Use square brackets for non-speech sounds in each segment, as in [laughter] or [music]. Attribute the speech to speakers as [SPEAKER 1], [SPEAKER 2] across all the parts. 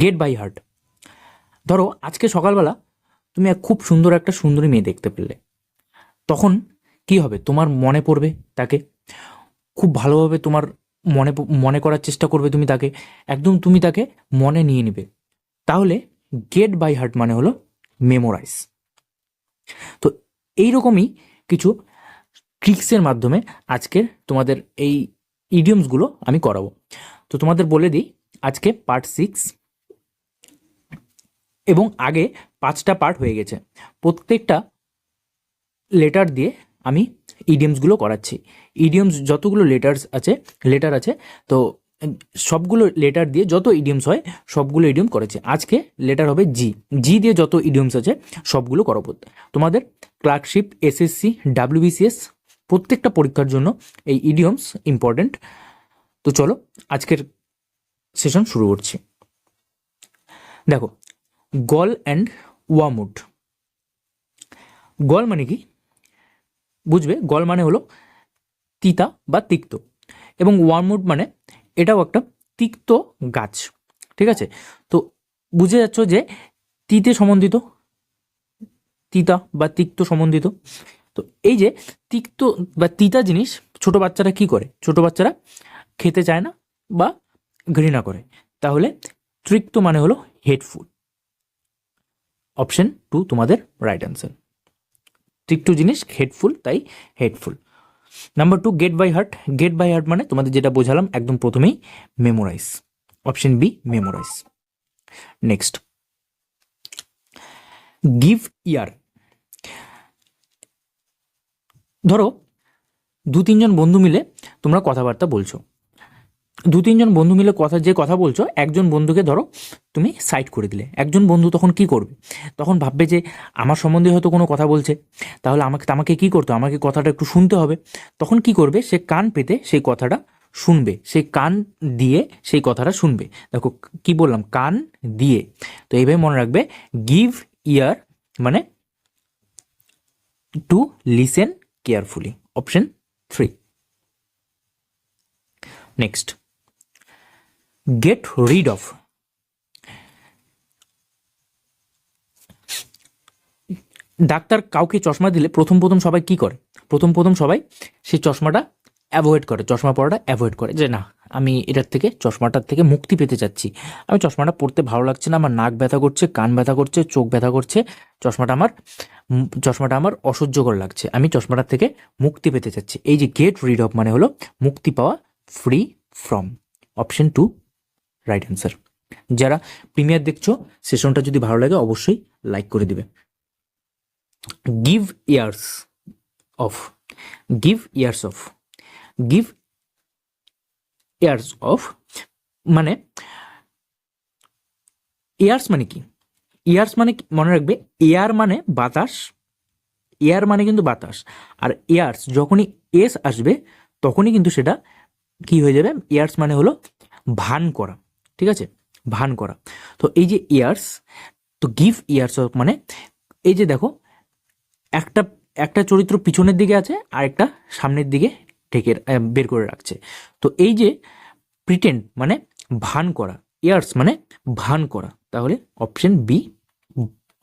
[SPEAKER 1] Gate by heart ধরো, আজকে সকালবেলা তুমি এক খুব সুন্দর একটা সুন্দরী মেয়ে দেখতে পেলে। তখন কি হবে? তোমার মনে পড়বে তাকে। খুব ভালোভাবে তোমার মনে মনে করার চেষ্টা করবে তুমি তাকে। একদম তুমি তাকে মনে নিয়ে নেবে। তাহলে গেট বাই হার্ট মানে হলো মেমোরাইজ তো এইরকমই কিছু ট্রিক্সের মাধ্যমে আজকের তোমাদের এই ইডিয়মসগুলো আমি করাবো। তো তোমাদের বলে দিই, আজকে পার্ট সিক্স এবং আগে পাঁচটা পার্ট হয়ে গেছে। প্রত্যেকটা লেটার দিয়ে আমি ইডিয়মসগুলো করাচ্ছি। ইডিয়মস যতগুলো লেটার্স আছে লেটার আছে, তো সবগুলো লেটার দিয়ে যত ইডিয়মস হয়, সবগুলো ইডিয়ম করেছে। আজকে লেটার হবে জি জি দিয়ে যত ইডিয়মস আছে, সবগুলো করাবো। তোমাদের ক্লার্কশিপ এসএসসি ডাব্লিউবিসিএস প্রত্যেকটা পরীক্ষার জন্য এই ইডিয়মস ইম্পর্ট্যান্ট তো চলো, আজকের সেশন শুরু করছি। দেখো গল অ্যান্ড ওয়ামুড। গল মানে কি? বুঝবে? গল মানে হলো তিতা বা তিক্ত। এবং ওয়ার্মউড মানে এটাও একটা তিক্ত গাছ। ঠিক আছে? তো বুঝে যাচ্ছ যে তিতে সম্বন্ধিত, তিতা বা তিক্ত সম্বন্ধিত। তো এই যে তিক্ত বা তিতা জিনিস ছোট বাচ্চারা কি করে? ছোট বাচ্চারা খেতে চায় না বা ঘৃণা করে। তাহলে তৃক্ত মানে হলো হেটফুল অপশন টু তোমাদের রাইট অ্যান্সার তিক্ত জিনিস হেডফুল তাই hateful number two get by heart get by heart মানে তোমাদের যেটা বোঝালাম একদম প্রথমেই memorize option B memorize next give ear ধরো দু তিনজন বন্ধু মিলে তোমরা কথাবার্তা বলছো। দু তিনজন বন্ধু মিলে কথা, যে কথা বলছো, একজন বন্ধুকে ধরো তুমি সাইড করে দিলে। একজন বন্ধু তখন কি করবে? তখন ভাববে যে আমার সম্বন্ধে হয়তো কোনো কথা বলছে। তাহলে আমাকে আমাকে কি করতে? আমাকে কথাটা একটু শুনতে হবে। তখন কি করবে? সে কান পেতে সেই কথাটা শুনবে। সে কান দিয়ে সেই কথাটা শুনবে। দেখো, কি বললাম? কান দিয়ে। তো এইভাবে মনে রাখবে গিভ ইয়ার মানে to listen carefully option three next get rid of ডাক্তার কাউকে চশমা দিলে প্রথম প্রথম সবাই কি করে? প্রথম প্রথম সবাই সেই চশমাটা অ্যাভয়েড করে, চশমা পরাটা অ্যাভয়েড করে। যে না, আমি এটার থেকে, চশমাটার থেকে মুক্তি পেতে চাচ্ছি। আমি চশমাটা পড়তে ভালো লাগছে না, আমার নাক ব্যথা করছে, কান ব্যথা করছে, চোখ ব্যথা করছে, চশমাটা আমার চশমাটা আমার অসহ্যকর লাগছে। আমি চশমাটার থেকে মুক্তি পেতে চাচ্ছি। এই যে গেট রিড অফ মানে হলো মুক্তি পাওয়া free from option two right answer যারা প্রিমিয়ার দেখছ সেশনটা যদি ভালো লাগে, অবশ্যই লাইক করে দিবে। Give ears of give ears of give ears of মানে ইয়ার্স মানে কি? ইয়ার্স মানে? মনে রাখবে এয়ার মানে বাতাস এয়ার মানে কিন্তু বাতাস, আর এয়ার্স যখনই এস আসবে, তখনই কিন্তু সেটা কি হয়ে যাবে? ইয়ার্স মানে হলো ভান করা। ঠিক আছে? ভান করা। তো এই যে ইয়ার্স তো গিভ ইয়ার্স মানে এই যে দেখো একটা একটা চরিত্র পিছনের দিকে আছে আর একটা সামনের দিকে আহ, বের করে রাখছে। তো এই যে প্রিটেন্ড মানে ভান করা ইয়ার্স মানে ভান করা তাহলে option B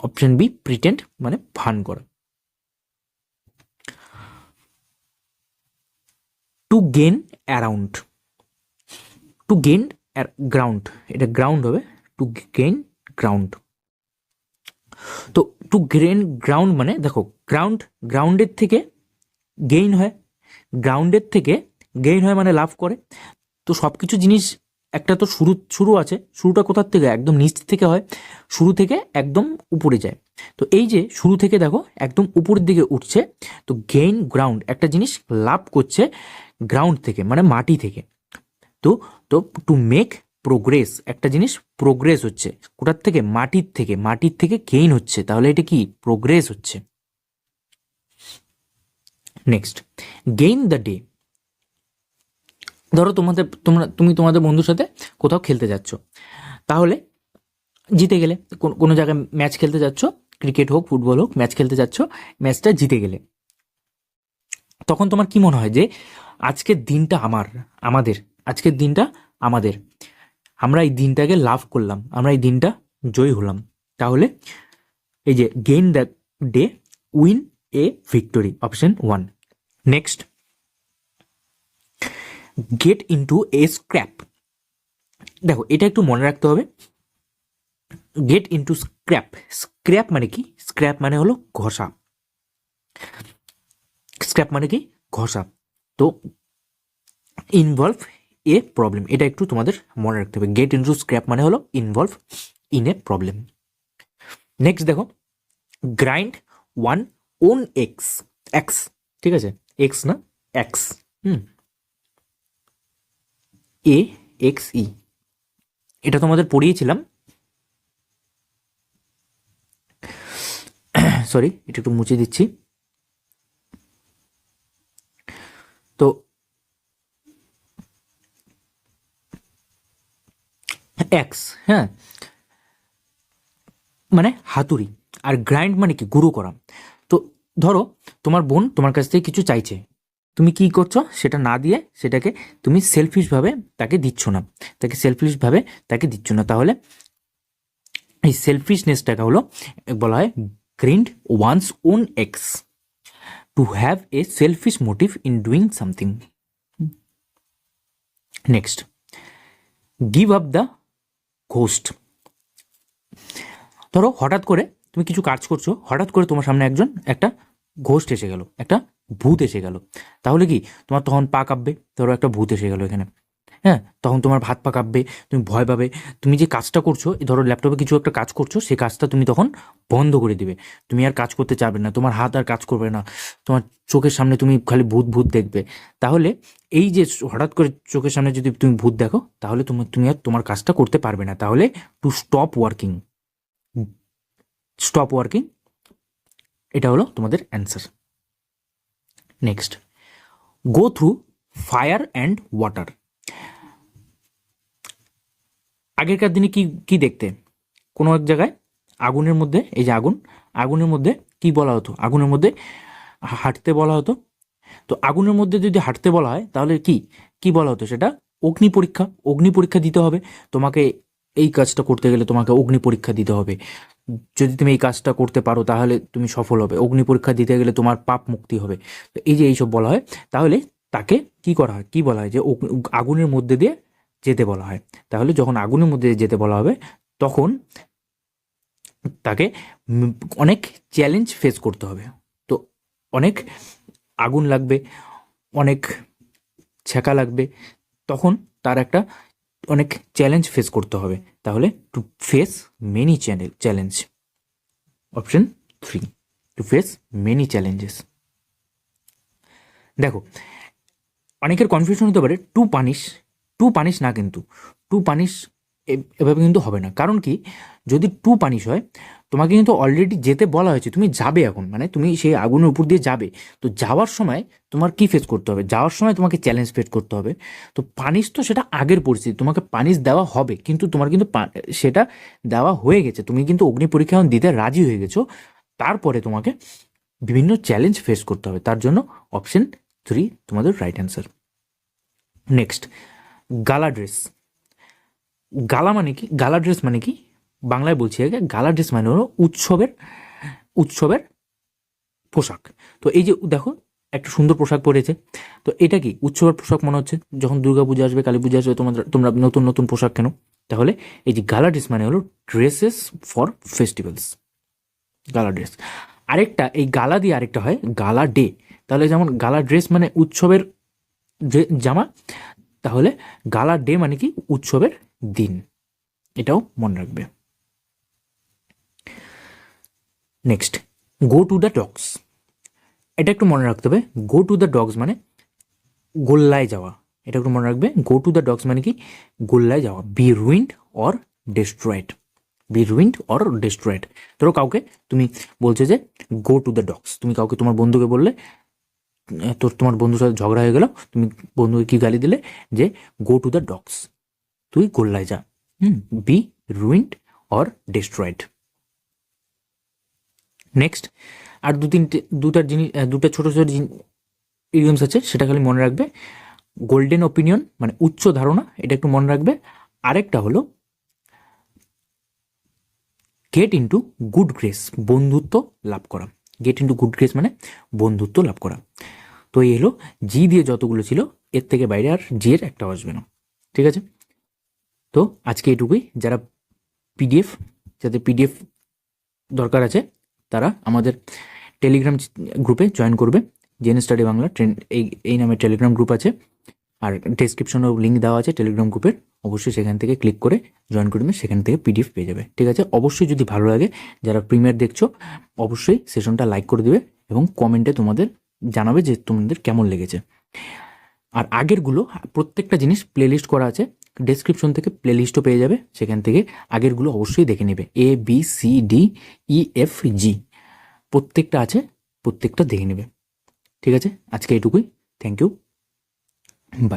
[SPEAKER 1] option B pretend মানে ভান করা। To gain around to gain ground এটা গ্রাউন্ড হবে টু গেন গ্রাউন্ড তো টু গ্রেন গ্রাউন্ড মানে দেখো গ্রাউন্ড গ্রাউন্ডের থেকে গেইন হয় গ্রাউন্ডের থেকে গেইন হয় মানে লাভ করে। তো সব কিছু জিনিস একটা তো শুরু শুরু আছে, শুরুটা কোথার থেকে? একদম নিচ থেকে হয়, শুরু থেকে একদম উপরে যায়। তো এই যে শুরু থেকে দেখো, একদম উপরের দিকে উঠছে, তো গেইন গ্রাউন্ড একটা জিনিস লাভ করছে গ্রাউন্ড থেকে মানে মাটি থেকে। তো তো টু মেক প্রোগ্রেস একটা জিনিস প্রোগ্রেস হচ্ছে। কোটার থেকে, মাটির থেকে মাটির থেকে গেইন হচ্ছে। তাহলে এটা কি? প্রোগ্রেস হচ্ছে। নেক্সট গেইন দ্য ডে ধরো তোমাদের, তোমরা, তুমি তোমাদের বন্ধুর সাথে কোথাও খেলতে যাচ্ছ। তাহলে জিতে গেলে, কোন- কোনো জায়গায় ম্যাচ খেলতে যাচ্ছ ক্রিকেট হোক ফুটবল হোক ম্যাচ খেলতে যাচ্ছ ম্যাচটা জিতে গেলে। তখন তোমার কি মনে হয় যে, আজকের দিনটা আমার, আমাদের আজকের দিনটা আমাদের। আমরা এই দিনটাকে লাভ করলাম, আমরা এই দিনটা জয়ী হলাম। তাহলে এই যে gain the day win a victory option one next get into a scrap দেখো, এটা একটু মনে রাখতে হবে। গেট ইন্টু স্ক্র্যাপ স্ক্র্যাপ মানে কি? স্ক্র্যাপ মানে হলো ঘষা। স্ক্র্যাপ মানে কি? ঘষা। তো ইনভলভ এ প্রবলেম এটা একটু তোমাদের মনে রাখতে হবে। গেট ইন্টু স্ক্র্যাপ মানে হলো involve in a problem next দেখো grind one own axe axe ঠিক আছে? এক্স না? এক্স হুম। এ এক্স ই এটা তোমাদের পড়িয়েছিলাম। [coughs] সরি এটা একটু মুছে দিচ্ছি তো এক্স হ্যাঁ? মানে হাতুড়ি আর গ্রাইন্ড মানে কি? গুঁড়ো করা। তো ধরো, তোমার বোন তোমার কাছ থেকে কিছু চাইছে। তুমি কি করছ? সেটা না দিয়ে সেটাকে তুমি সেলফিশভাবে তাকে দিচ্ছ না। তাকে সেলফিশভাবে তাকে দিচ্ছ না। তাহলে এই সেলফিশনেসটাকে হলো, বলা হয় grind one's own axe to have a selfish motive in doing something next give up the ghost ধরো হঠাৎ করে তুমি কিছু কাজ করছ, হঠাৎ করে তোমার সামনে একজন, একটা ঘোস্ট এসে গেল, একটা ভূত এসে গেল। তাহলে কি? তোমার তখন পা কাঁপবে, ধরো একটা ভূত এসে গেল এখানে। হ্যাঁ তখন তোমার ভাত পা কাঁপবে, তুমি ভয় পাবে। তুমি যে কাজটা করছ এই ধরো ল্যাপটপে কিছু একটা কাজ করছ সেই কাজটা তুমি তখন বন্ধ করে দিবে। তুমি আর কাজ করতে চাবে না, তোমার হাত আর কাজ করবে না, তোমার চোখের সামনে তুমি খালি ভূত ভূত দেখবে। তাহলে এই যে হঠাৎ করে চোখের সামনে যদি তুমি ভূত দেখো, তাহলে তুমি তুমি আর তোমার কাজটা করতে পারবে না। তাহলে to stop working stop working এটা হলো তোমাদের answer next go through fire and water আগেরকার দিনে কি কি দেখতে? কোনো এক জায়গায়? আগুনের মধ্যে, এই যে আগুন, আগুনের মধ্যে কি বলা হতো? আগুনের মধ্যে হাঁটতে বলা হতো। তো আগুনের মধ্যে যদি হাঁটতে বলা হয়, তাহলে কি কি বলা হতো সেটা? অগ্নি পরীক্ষা অগ্নি পরীক্ষা দিতে হবে। তোমাকে এই কাজটা করতে গেলে তোমাকে অগ্নি পরীক্ষা দিতে হবে। যদি তুমি এই কাজটা করতে পারো, তাহলে তুমি সফল হবে। অগ্নি পরীক্ষা দিতে গেলে তোমার পাপ মুক্তি হবে। তো এই যে এইসব বলা হয়, তাহলে তাকে কি করা হয়? কি বলা হয় যে আগুনের মধ্যে দিয়ে যেতে বলা হয়। তাহলে যখন আগুনের মধ্যে যেতে বলা হবে, তখন তাকে অনেক চ্যালেঞ্জ ফেস করতে হবে। তো অনেক আগুন লাগবে, অনেক ছেঁকা লাগবে, তখন তার একটা অনেক চ্যালেঞ্জ ফেস করতে হবে। তাহলে to face many channel challenge option three to face many challenges দেখো, অনেকের কনফিউশন হতে পারে টু পানিশ টু পানিশ না কিন্তু, টু পানিশ এভাবে কিন্তু হবে না। কারণ কি, যদি টু পানিশ হয়, তোমাকে কিন্তু অলরেডি যেতে বলা হয়েছে, তুমি যাবে এখন মানে তুমি সেই আগুনের উপর দিয়ে যাবে। তো যাওয়ার সময় তোমার কি ফেস করতে হবে? যাওয়ার সময় তোমাকে চ্যালেঞ্জ ফেস করতে হবে। তো পানিশ তো সেটা আগের পরিস্থিতি, তোমাকে পানিশ দেওয়া হবে, কিন্তু তোমার কিন্তু সেটা দেওয়া হয়ে গেছে। তুমি কিন্তু অগ্নি পরীক্ষা দিতে রাজি হয়ে গেছো। তারপরে তোমাকে বিভিন্ন চ্যালেঞ্জ ফেস করতে হবে। তার জন্য অপশন থ্রি তোমাদের right answer next gala dress. Gala মানে কি? গালা ড্রেস মানে কি? বাংলায় বলছি আগে, গালা ড্রেস মানে হলো উৎসবের উৎসবের পোশাক। তো এই যে দেখো, একটা সুন্দর পোশাক পরেছে। তো এটা কি? উৎসবের পোশাক মনে হচ্ছে? যখন দুর্গা পূজা আসবে, কালী পূজা আসবে তোমাদের তোমরা নতুন নতুন পোশাক কেন? তাহলে এই যে গালা ড্রেস মানে হলো dresses for festivals. Gala dress. আরেকটা, এই গালা দিয়ে আরেকটা হয় গালা ডে। তাহলে যেমন গালা ড্রেস মানে উৎসবের জামা তাহলে গালা ডে মানে কি? উৎসবের দিন। এটাও মনে রাখবে। Next go to the dogs এটা একটু মনে রাখতে হবে। গো টু দ্য ডগস মানে গোল্লায় যাওয়া। এটা একটু মনে রাখবে। গো টু দ্য ডগস মানে কি? গোল্লায় যাওয়া। Be ruined or destroyed be ruined or destroyed ধরো কাউকে তুমি বলছো যে গো টু দ্য ডগস তুমি কাউকে তোমার বন্ধুকে বললে তোর, তোমার বন্ধুর সাথে ঝগড়া হয়ে গেল, তুমি বন্ধুকে কি গালি দিলে? যে গো টু দ্য ডগস তুই গোল্লায় যা। হুম be ruined or destroyed next আর দু তিনটে দুটার জিনিস দুটা ছোটো ছোটো ইডিয়মস আছে, সেটা খালি মনে রাখবে। গোল্ডেন ওপিনিয়ন মানে উচ্চ ধারণা, এটা একটু মনে রাখবে। আরেকটা হলো গেট ইন্টু গুড গ্রেস বন্ধুত্ব লাভ করা। গেট ইন্টু গুড গ্রেস মানে বন্ধুত্ব লাভ করা। তো এই হলো জি দিয়ে যতগুলো ছিল, এর থেকে বাইরে আর জি এর একটা আসবে না। ঠিক আছে? তো আজকে এটুকুই। যারা পিডিএফ যাদের পিডিএফ দরকার আছে, তারা আমাদের টেলিগ্রাম গ্রুপে জয়েন করবে। জেন স্টাডি বাংলা ট্রেন এই এই নামে টেলিগ্রাম গ্রুপ আছে। আর ডেসক্রিপশনেও লিঙ্ক দেওয়া আছে টেলিগ্রাম গ্রুপের অবশ্যই সেখান থেকে ক্লিক করে জয়েন করবে সেখান থেকে পিডিএফ পেয়ে যাবে। ঠিক আছে? অবশ্যই যদি ভালো লাগে, যারা প্রিমিয়ার দেখছ, অবশ্যই সেশনটা লাইক করে দেবে এবং কমেন্টে তোমাদের জানাবে যে তোমাদের কেমন লেগেছে। আর আগেরগুলো, প্রত্যেকটা জিনিস প্লেলিস্ট করা আছে ডেসক্রিপশন থেকে প্লেলিস্টও পেয়ে যাবে, সেখান থেকে আগেরগুলো অবশ্যই দেখে নেবে। A B C D E F G প্রত্যেকটা আছে, প্রত্যেকটা দেখে নেবে। ঠিক আছে? আজকে এটুকুই। Thank you by